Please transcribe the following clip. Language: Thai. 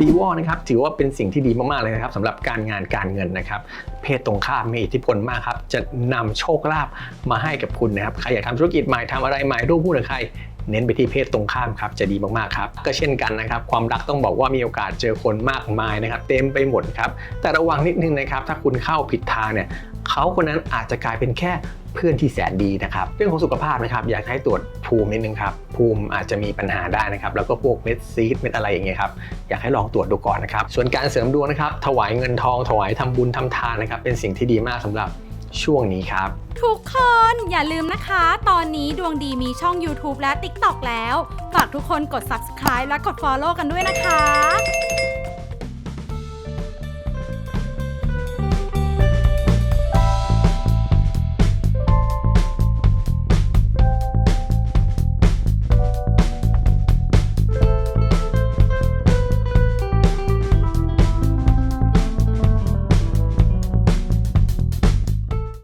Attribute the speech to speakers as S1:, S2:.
S1: ปีวอลนะครับถือว่าเป็นสิ่งที่ดีมาก ๆ เลยนะครับสำหรับการงานการเงินนะครับ เพศตรงข้ามมีอิทธิพลมากครับ จะนำโชคลาภมาให้กับคุณนะครับ ใครอยากทำธุรกิจใหม่ทำอะไรใหม่ร่วมหุ้นกับใคร เน้นไปที่เพศตรงข้ามครับจะดีมากๆครับก็เช่นกันนะครับ ความรักต้องบอกว่ามีโอกาสเจอคนมากมายนะครับ เต็มไปหมดครับ แต่ระวังนิดนึงนะครับ ถ้าคุณเข้าผิดทางเนี่ยเขาคนนั้นอาจจะกลายเป็นแค่เพื่อนที่แสนดีนะครับเรื่องของสุขภาพนะครับอยากให้ตรวจภูมินิดนึงครับภูมิอาจจะมีปัญหาได้นะครับแล้วก็พวกเม็ดซีดเม็ดอะไรอย่างเงี้ยครับอยากให้ลองตรวจดูก่อนนะครับส่วนการเสริมดวงนะครับถวายเงินทองถวายทำบุญทำทานนะครับเป็นสิ่งที่ดีมากสำหรับ ช่วงนี้ครับ
S2: ทุกคนอย่าลืมนะคะ ตอนนี้ดวงดีมีช่อง YouTube และ TikTok แล้ว ฝากทุกคนกด subscribe และกด follow กันด้วยนะคะ